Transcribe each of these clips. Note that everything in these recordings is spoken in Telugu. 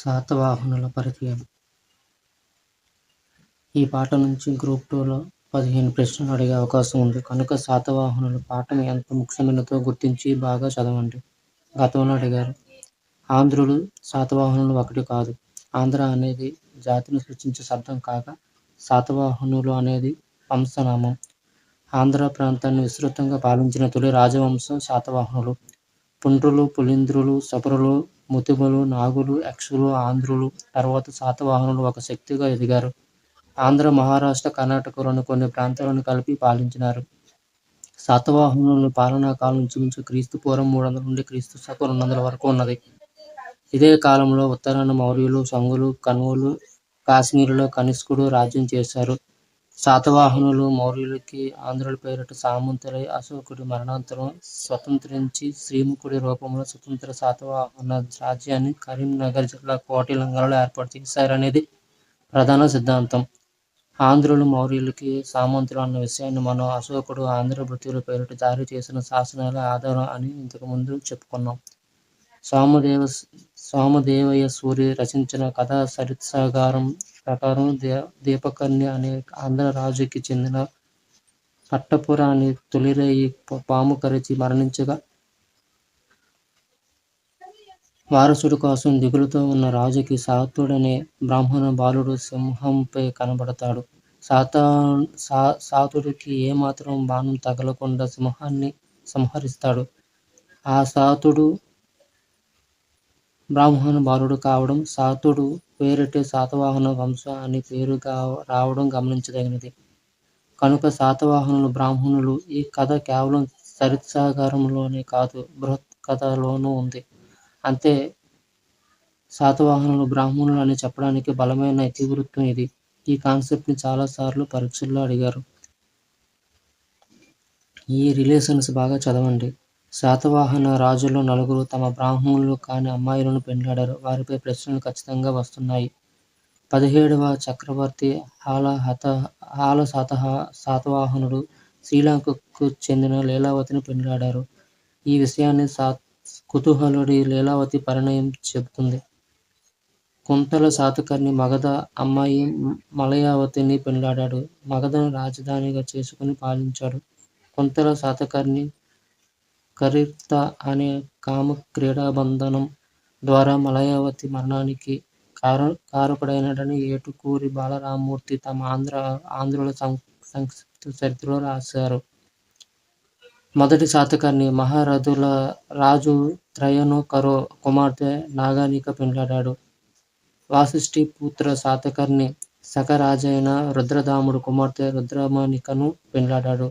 శాతవాహనుల పరిచయం. ఈ పాట నుంచి గ్రూప్ టూలో పదిహేను ప్రశ్నలు అడిగే అవకాశం ఉంది. కనుక శాతవాహనుల పాఠం ఎంత ముఖ్యమైనదో గుర్తించి బాగా చదవండి. గతంలో అడిగారు ఆంధ్రులు శాతవాహనులు ఒకటి కాదు. ఆంధ్ర అనేది జాతిని సూచించే శబ్దం కాక శాతవాహనులు అనేది వంశనామం. ఆంధ్ర ప్రాంతాన్ని విస్తృతంగా పాలించిన తొలి రాజవంశం శాతవాహనులు పుండ్రులు పులింద్రులు శబరులు ముతుములు నాగులు యక్షులు ఆంధ్రులు తర్వాత శాతవాహనులు ఒక శక్తిగా ఎదిగారు. ఆంధ్ర మహారాష్ట్ర కర్ణాటకలోని కొన్ని ప్రాంతాలను కలిపి పాలించినారు. శాతవాహనుల పాలనా కాలం ఇంచుమించు క్రీస్తు పూర్వం మూడు వందల నుండి క్రీస్తు శకం రెండు వందల వరకు ఉన్నది. ఇదే కాలంలో ఉత్తరాన మౌర్యులు సంగులు కనువులు కాశ్మీరులో కనిష్కుడు రాజ్యం చేశారు. శాతవాహనులు మౌర్యులకి ఆంధ్రుల పేరిట సామంతులై అశోకుడి మరణాంతరం స్వతంత్రించి శ్రీముఖుడి రూపంలో స్వతంత్ర శాతవాహన రాజ్యాన్ని కరీంనగర్ జిల్లా కోటి లంగాలలో ఏర్పాటు చేశారనేది ప్రధాన సిద్ధాంతం. ఆంధ్రులు మౌర్యులకి సామంతులు అన్న విషయాన్ని మనం అశోకుడు ఆంధ్ర భృతుల పేరిట జారీ చేసిన శాసనాల ఆధారం అని ఇంతకుముందు చెప్పుకున్నాం. సోమదేవ సోమదేవయ్య సూరి రచించిన కథా సరిత్సాగారం ప్రకారం దీపకన్య అనే ఆంధ్ర రాజుకి చెందిన పట్టపురాణి తొలిరేయి పాము కరిచి మరణించగా వారసుడి కోసం దిగులుతో ఉన్న రాజుకి సాతుడనే బ్రాహ్మణ బాలుడు సింహంపై కనబడతాడు. సాతా సా సాతుడికి ఏమాత్రం బాణం తగలకుండా సింహాన్ని సంహరిస్తాడు. ఆ సాతుడు బ్రాహ్మణ బాలుడు కావడం సాతుడు పేరిటి శాతవాహన వంశ అని పేరు రావడం గమనించదగినది. కనుక శాతవాహనులు బ్రాహ్మణులు ఈ కథ కేవలం సరిత్సాగారంలోనే కాదు బృహత్ కథలోనూ ఉంది. అంతే శాతవాహనులు బ్రాహ్మణులు అని చెప్పడానికి బలమైన ఇతివృత్తం ఇది. ఈ కాన్సెప్ట్ని చాలాసార్లు పరీక్షల్లో అడిగారు. ఈ రిలేషన్స్ బాగా చదవండి. శాతవాహన రాజులు నలుగురు తమ బ్రాహ్మణులు కాని అమ్మాయిలను పెండ్లాడారు. వారిపై ప్రశ్నలు ఖచ్చితంగా వస్తున్నాయి. పదిహేడవ చక్రవర్తి హాల హత హాల శాత శాతవాహనుడు శ్రీలంకకు చెందిన లీలావతిని పెండ్లాడారు. ఈ విషయాన్ని సా కుతూహలుడి లీలావతి పరిణయం చెబుతుంది. కుంతల శాతకర్ణి మగధ అమ్మాయి మలయావతిని పెండ్లాడాడు. మగధను రాజధానిగా చేసుకుని పాలించాడు. కుంతల శాతకర్ణి కరీర్త అనే కామ క్రీడాబంధనం ద్వారా మలయావతి మరణానికి కార కారకుడైనడని ఏటుకూరి బాలరామమూర్తి తమ ఆంధ్ర ఆంధ్రుల సం సంక్షిప్త చరిత్రలో రాశారు. మొదటి శాతకర్ణి మహారథుల రాజు త్రయను కరో కుమార్తె నాగానిక పెండ్లాడాడు. వాసిష్ఠి పుత్ర శాతకర్ణి శకరాజైన రుద్రదాముడు కుమార్తె రుద్రమణికను పెండ్లాడాడు.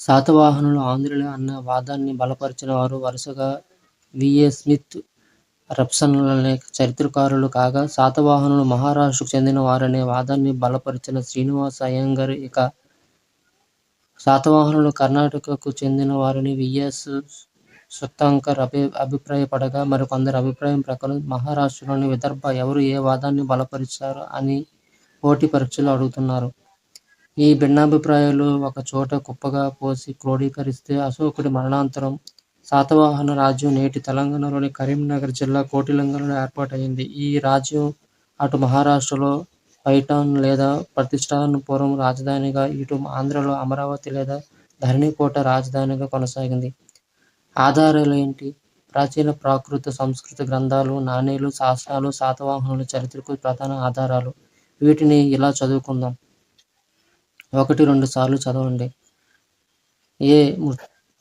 శాతవాహనులు ఆంధ్రులే అన్న వాదాన్ని బలపరిచిన వారు వరుసగా విఏ స్మిత్ అనే చరిత్రకారులు కాగా శాతవాహనులు మహారాష్ట్రకు చెందిన వారనే వాదాన్ని బలపరిచిన శ్రీనివాస అయ్యంగర్ ఇక శాతవాహనులు కర్ణాటకకు చెందిన వారిని విఎస్ సుత్తంకర్ అభి అభిప్రాయపడగా మరికొందరు అభిప్రాయం ప్రకారం మహారాష్ట్రలోని విదర్భ ఎవరు ఏ వాదాన్ని బలపరిచారు అని పోటీ పరీక్షలు అడుగుతున్నారు. ఈ భిన్నాభిప్రాయాలు ఒక చోట కుప్పగా పోసి క్రోడీకరిస్తే అశోకుడి మరణాంతరం శాతవాహన రాజ్యం నేటి తెలంగాణలోని కరీంనగర్ జిల్లా కోటిలింగంలో ఏర్పాటైంది ఈ రాజ్యం అటు మహారాష్ట్రలో పైటాన్ లేదా ప్రతిష్టానపురం రాజధానిగా ఇటు ఆంధ్రలో అమరావతి లేదా ధరణికోట రాజధానిగా కొనసాగింది. ఆధారాలు ఏంటి? ప్రాచీన ప్రాకృత సంస్కృత గ్రంథాలు నాణేలు శాస్త్రాలు శాతవాహనుల చరిత్రకు ప్రధాన ఆధారాలు. వీటిని ఇలా చదువుకుందాం. ఒకటి రెండు సార్లు చదవండి. ఏ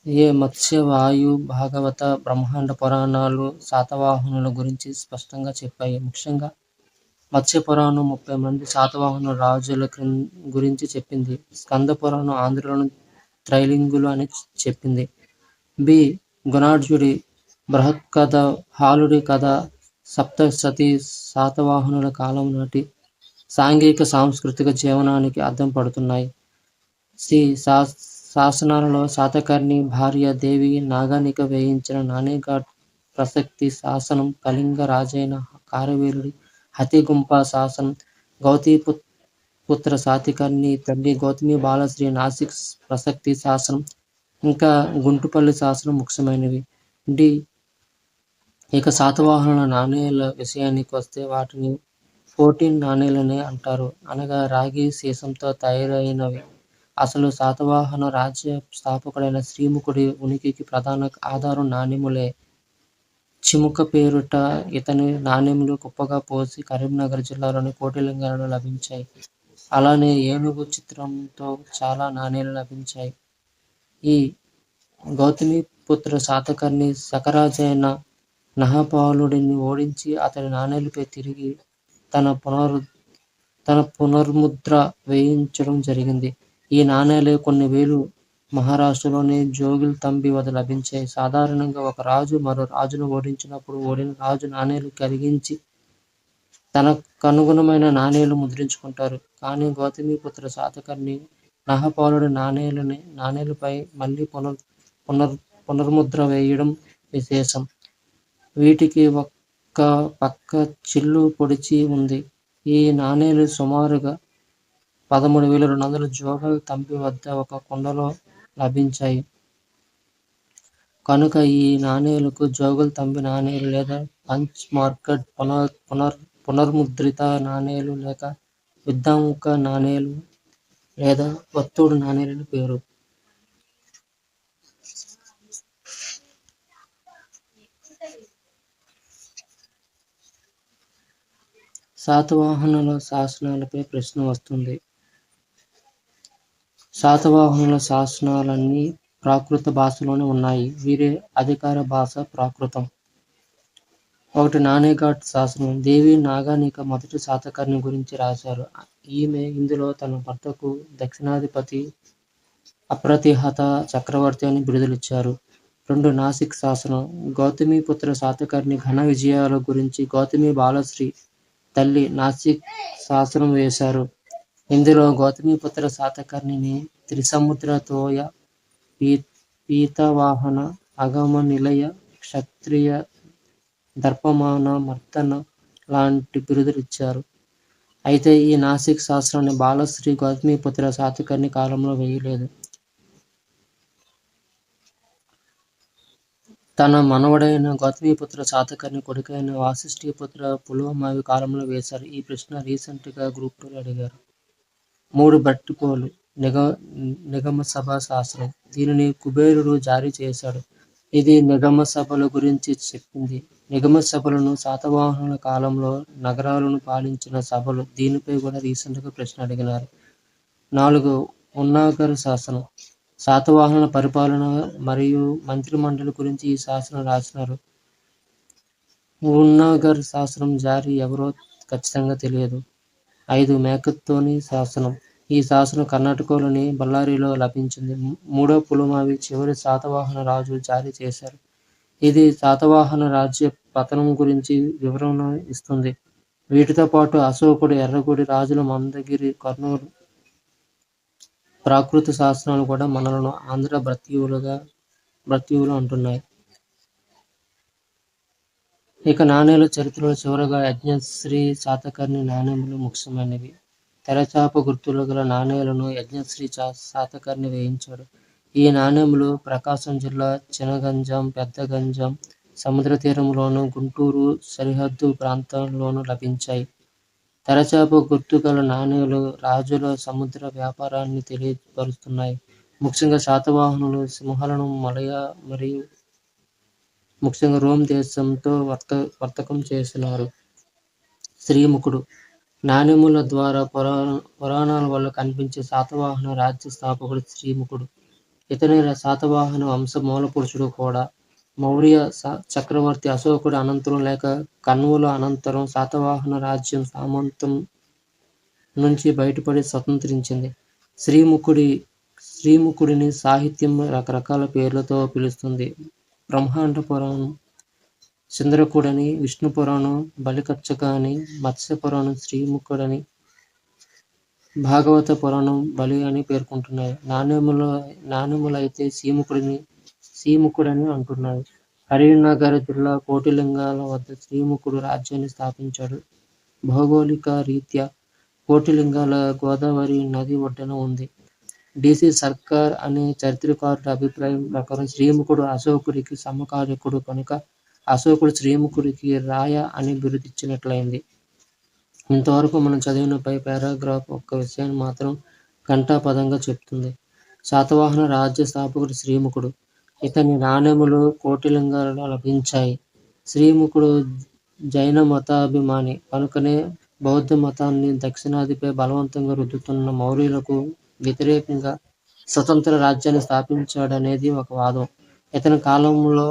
ఏ మత్స్య వాయు భాగవత బ్రహ్మాండ పురాణాలు శాతవాహనుల గురించి స్పష్టంగా చెప్పాయి. ముఖ్యంగా మత్స్య పురాణం ముప్పై మంది శాతవాహన రాజుల గురించి చెప్పింది. స్కంద పురాణం ఆంధ్రులను త్రైలింగులు అని చెప్పింది. బి. గుణార్జుడి బృహత్ కథ హాలుడి కథ సప్తసతి శాతవాహనుల కాలం నాటి సాంఘిక సాంస్కృతిక జీవనానికి అర్థం పడుతున్నాయి. సి శా శాసనాలలో శాతకర్ణి భార్య దేవి నాగానిక వేయించిన నాణేఘాట్ ప్రసక్తి శాసనం కళింగ రాజైన కారవీరుడి హతిగుంప శాసనం గౌతీ పుత్ర సాతికర్ణి తల్లి గౌతమి బాలశ్రీ నాసిక్ ప్రసక్తి శాసనం ఇంకా గుంటుపల్లి శాసనం ముఖ్యమైనవి. డి ఇక శాతవాహనుల నాణేల విషయానికి వస్తే వాటిని ఫోర్టీన్ నాణేలనే అంటారు. అనగా రాగి సీసంతో తయారైనవి. అసలు శాతవాహన రాజ్య స్థాపకుడైన శ్రీముఖుడి ఉనికికి ప్రధాన ఆధారం నాణెములే చిముక పేరుట ఇతని నాణెములు కుప్పగా పోసి కరీంనగర్ జిల్లాలోని కోటిలింగాలలో లభించాయి. అలానే ఏనుగు చిత్రంతో చాలా నాణేలు లభించాయి. ఈ గౌతమిపుత్ర శాతకర్ణి శకరాజైన నహపాలుడిని ఓడించి అతని నాణేలపై తిరిగి తన పునరు తన పునర్ముద్ర వేయించడం జరిగింది. ఈ నాణేలు కొన్ని వేలు మహారాష్ట్రలోని జోగిల్ తంబి వద్ద లభించాయి సాధారణంగా ఒక రాజు మరో రాజును ఓడించినప్పుడు ఓడిన రాజు నాణేలు కరిగించి తనకు అనుగుణమైన నాణేలు ముద్రించుకుంటారు. కానీ గౌతమిపుత్ర శాతకర్ణి నహపాలుడు నాణేలని నాణేలపై మళ్ళీ పునర్ పునర్ పునర్ముద్ర వేయడం విశేషం. వీటికి ఒక ఒక్క పక్క చిల్లు పొడిచి ఉంది. ఈ నాణేలు సుమారుగా పదమూడు వేల రెండు వందల జోహల్ తంపి వద్ద ఒక కుండలో లభించాయి. కనుక ఈ నాణేలకు జోగుల్ తంబి నాణేలు లేదా పంచ్ మార్కెట్ పునర్ పునర్ పునర్ముద్రిత నాణేలు లేక విద్యాంక నాణేలు లేదా వత్తుడు నాణేలని పేరు. శాతవాహనుల శాసనాలపై ప్రశ్న వస్తుంది. శాతవాహనుల శాసనాలన్నీ ప్రాకృత భాషలోనే ఉన్నాయి. వీరి అధికార భాష ప్రాకృతం. ఒకటి నానేఘాట్ శాసనం. దేవి నాగానిక మొదటి శాతకర్ణి గురించి రాశారు. ఈమె ఇందులో తన భర్తకు దక్షిణాధిపతి అప్రతిహత చక్రవర్తి అని బిరుదులిచ్చారు. రెండు నాసిక్ శాసనం. గౌతమిపుత్ర శాతకర్ణి ఘన విజయాల గురించి గౌతమి బాలశ్రీ తల్లి నాసిక్ శాసనం వేశారు. ఇందులో గౌతమిపుత్ర శాతకర్ణిని త్రిసముద్ర తోయ పీ పీతవాహన అగమ నిలయ క్షత్రియ దర్పమాన మర్దన లాంటి బిరుదులు ఇచ్చారు. అయితే ఈ నాసిక్ శాస్త్రాన్ని బాలశ్రీ గౌతమిపుత్ర శాతకర్ణి కాలంలో వేయలేదు. తన మనవడైన గౌతమిపుత్ర శాతకర్ణి కొడుకైన వాసిష్ఠీపుత్ర పులోమావి కాలంలో వేశారు. ఈ ప్రశ్న రీసెంట్గా గ్రూప్ టూలో అడిగారు. మూడు బట్టిపోలు నిగ నిగమ సభ శాస్త్రం. దీనిని కుబేరుడు జారీ చేశాడు. ఇది నిగమ సభల గురించి చెప్పింది. నిగమ సభలను శాతవాహనుల కాలంలో నగరాలను పాలించిన సభలు. దీనిపై కూడా రీసెంట్గా ప్రశ్న అడిగినారు. నాలుగు ఉన్నాగర శాసనం. శాతవాహనుల పరిపాలన మరియు మంత్రిమండలి గురించి ఈ శాసనం రాసినారు. ఉన్నాగర్ శాసనం జారీ ఎవరో ఖచ్చితంగా తెలియదు. ఐదు మేకత్తోని శాసనం. ఈ శాసనం కర్ణాటకలోని బళ్ళారిలో లభించింది. మూడో పులమావి చివరి శాతవాహన రాజు జారీ చేశారు. ఇది శాతవాహన రాజ్య పతనం గురించి వివరణ ఇస్తుంది. వీటితో పాటు అశోకుడు ఎర్రగుడి రాజుల మందగిరి కర్నూలు ప్రాకృత శాసనాలు కూడా మనలను ఆంధ్ర బ్రతీయులుగా బ్రతీయులు అంటున్నాయి. ఇక నాణేల చరిత్రలో చివరగా యజ్ఞశ్రీ శాతకర్ణి నాణ్యములు ముఖ్యమైనవి. తెరచాప గుర్తులు గల నాణేలను యజ్ఞశ్రీ శాతకర్ణి వేయించాడు. ఈ నాణ్యములు ప్రకాశం జిల్లా చినగంజం పెద్దగంజం సముద్ర తీరంలోను గుంటూరు సరిహద్దు ప్రాంతాల్లోనూ లభించాయి. తెరచాప గుర్తుగల నాణేలు రాజుల సముద్ర వ్యాపారాన్ని తెలియపరుస్తున్నాయి. ముఖ్యంగా శాతవాహనులు సింహాలను మలయ మరియు ముఖ్యంగా రోమ్ దేశంతో వర్త వర్తకం చేసినారు. శ్రీముఖుడు నాణ్యముల ద్వారా పురాణ పురాణాల వల్ల కనిపించే శాతవాహన రాజ్య స్థాపకుడు శ్రీముఖుడు. ఇతని శాతవాహన వంశ మూలపురుషుడు కూడా మౌర్య చక్రవర్తి అశోకుడు అనంతరం లేక కన్వుల అనంతరం శాతవాహన రాజ్యం సామంతం నుంచి బయటపడి స్వతంత్రించింది. శ్రీముఖుడి శ్రీముఖుడిని సాహిత్యం రకరకాల పేర్లతో పిలుస్తుంది. బ్రహ్మాండ పురాణం చంద్రకుడని విష్ణు పురాణం బలికచ్చక అని మత్స్య పురాణం శ్రీముఖుడని భాగవత పురాణం బలి అని పేర్కొంటున్నాయి. నాణ్యముల నాణ్యములైతే శ్రీముఖుడిని శ్రీముఖుడని అంటున్నారు కరీంనగర్ జిల్లా కోటిలింగాల వద్ద శ్రీముఖుడు రాజ్యాన్ని స్థాపించాడు. భౌగోళిక రీత్యా కోటిలింగాల గోదావరి నది ఒడ్డున ఉంది. డిసి సర్కార్ అనే చరిత్రకారుడు అభిప్రాయం ప్రకారం శ్రీముఖుడు అశోకుడికి సమకాలికుడు కనుక అశోకుడు శ్రీముఖుడికి రాయ అని బిరుదిచ్చినట్లయింది. ఇంతవరకు మనం చదివిన పై పారాగ్రాఫ్ ఒక్క విషయాన్ని మాత్రం ఘంటాపదంగా చెప్తుంది. శాతవాహన రాజ్య స్థాపకుడు శ్రీముఖుడు. ఇతని నాణెములు కోటిలింగాలను లభించాయి. శ్రీముఖుడు జైన మతాభిమాని కనుకనే బౌద్ధ మతాన్ని దక్షిణాదిపై బలవంతంగా రుద్దుతున్న మౌర్యులకు వ్యతిరేకంగా స్వతంత్ర రాజ్యాన్ని స్థాపించాడనేది ఒక వాదం. ఇతని కాలంలో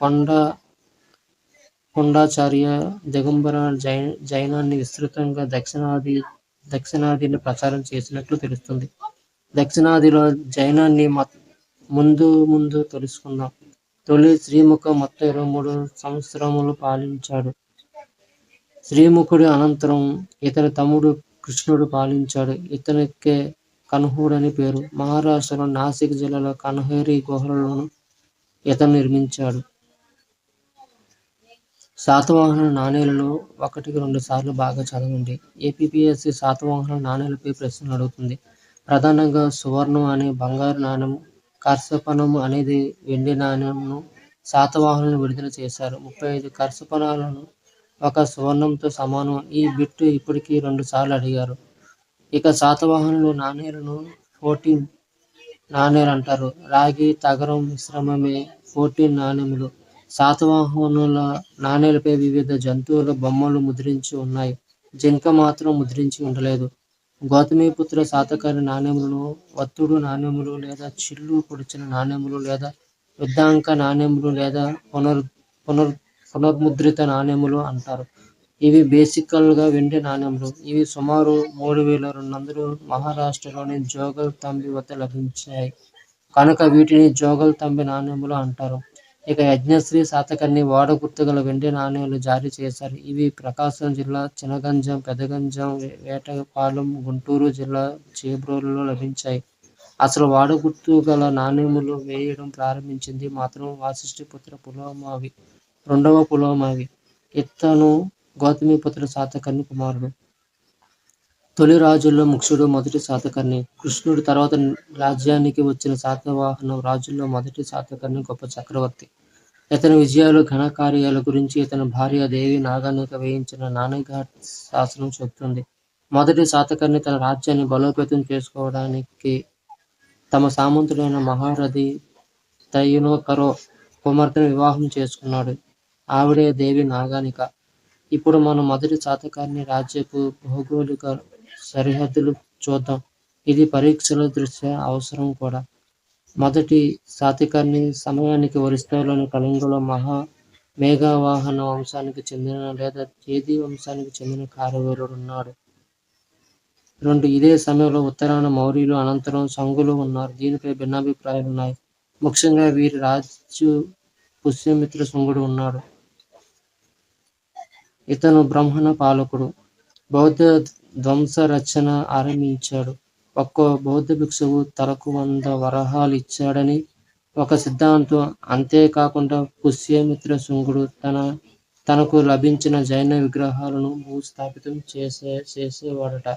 కొండ కొండాచార్య దిగంబర జై జైనాన్ని విస్తృతంగా దక్షిణాది దక్షిణాదిని ప్రచారం చేసినట్లు తెలుస్తుంది. దక్షిణాదిలో జైనాన్ని మత ముందు ముందు తెలుసుకుందాం. తొలి శ్రీముఖ మొత్తం ఇరవై మూడు సంవత్సరములు పాలించాడు. శ్రీముఖుడి అనంతరం ఇతని తమ్ముడు కృష్ణుడు పాలించాడు. ఇతనికే కన్హుడు అని పేరు. మహారాష్ట్రలో నాసిక్ జిల్లాలో కన్హేరి గుహలను ఇతను నిర్మించాడు. శాతవాహన నాణేలలో ఒకటికి రెండు సార్లు బాగా చదవండి. ఏపీపీఎస్సి శాతవాహన నాణేలపై ప్రశ్నలు అడుగుతుంది. ప్రధానంగా సువర్ణం అనే బంగారు నాణెం కర్సపణం అనేది వెండి నాణ్యంను శాతవాహనులు విడుదల చేశారు. ముప్పై ఐదు కర్సపణాలను ఒక సువర్ణంతో సమానం ఈ బిట్టు ఇప్పటికీ రెండు సార్లు అడిగారు. ఇక శాతవాహనులు నాణేలను ఫోర్టీన్ నాణేలు అంటారు. రాగి తగరం మిశ్రమమే ఫోర్టీన్ నాణెములు. శాతవాహనుల నాణేలపై వివిధ జంతువుల బొమ్మలు ముద్రించి ఉన్నాయి. జింక మాత్రం ముద్రించి ఉండలేదు. గౌతమిపుత్ర శాతకారి నాణ్యములను వత్తుడు నాణ్యములు లేదా చిల్లు పొడిచిన నాణ్యములు లేదా యుద్ధాంక నాణెములు లేదా పునర్ పునర్ పునర్ముద్రిత నాణ్యములు అంటారు. ఇవి బేసికల్గా వెండి నాణెములు ఇవి సుమారు మూడు వేల రెండు వందలు మహారాష్ట్రలోని జోగల్ తంబి వద్ద లభించాయి. కనుక వీటిని జోగల్ తంబి నాణెములు అంటారు. ఇక యజ్ఞశ్రీ శాతకర్ణి ఓడ గుర్తుగల వెండి నాణేలు జారీ చేశారు. ఇవి ప్రకాశం జిల్లా చినగంజం పెదగంజం వేటపాలెం గుంటూరు జిల్లా చేబ్రోలులో లభించాయి. అసలు వాడగుర్తు గల నాణెములు వేయడం ప్రారంభించింది మాత్రం వాసిష్ఠిపుత్ర పులోమావి రెండవ పులోమావి. ఇతను గౌతమిపుత్ర శాతకర్ణి కుమారుడు. తొలి రాజుల్లో ముక్షుడు మొదటి శాతకర్ణి కృష్ణుడు తర్వాత రాజ్యానికి వచ్చిన శాతవాహన రాజుల్లో మొదటి శాతకర్ణి గొప్ప చక్రవర్తి. ఇతని విజయాలు ఘనకార్యాల గురించి ఇతని భార్య దేవి నాగానిక వేయించిన నాణ్యఘాట్ శాసనం చెబుతుంది. మొదటి శాతకర్ణి తన రాజ్యాన్ని బలోపేతం చేసుకోవడానికి తమ సామంతుడైన మహారథి తైనోకరో కుమార్తెను వివాహం చేసుకున్నాడు. ఆవిడే దేవి నాగానిక. ఇప్పుడు మనం మొదటి శాతకాన్ని రాజ్యపు భౌగోళిక సరిహద్దులు చూద్దాం. ఇది పరీక్షల దృష్ట్యా అవసరం కూడా. మొదటి సాతికాన్ని సమయానికి ఒరిస్సాలోని కళింగలో మహా మేఘవాహన వంశానికి చెందిన లేదా చేది వంశానికి చెందిన కారవీరుడు ఉన్నాడు రెండు ఇదే సమయంలో ఉత్తరాన మౌర్యులు అనంతరం సంగులు ఉన్నారు. దీనిపై భిన్నాభిప్రాయాలు ఉన్నాయి. ముఖ్యంగా వీరి రాజు పుష్యమిత్ర శృంగుడు ఉన్నాడు. ఇతను బ్రహ్మణ పాలకుడు. బౌద్ధ ధ్వంస రచన ఆరంభించాడు. ఒక్కో బౌద్ధ భిక్షువు తలకు వంద వరహాలు ఇచ్చాడని ఒక సిద్ధాంతం. అంతేకాకుండా పుష్యమిత్ర శృంగుడు తన తనకు లభించిన జైన విగ్రహాలను భూస్థాపితం చేసే చేసేవాడట.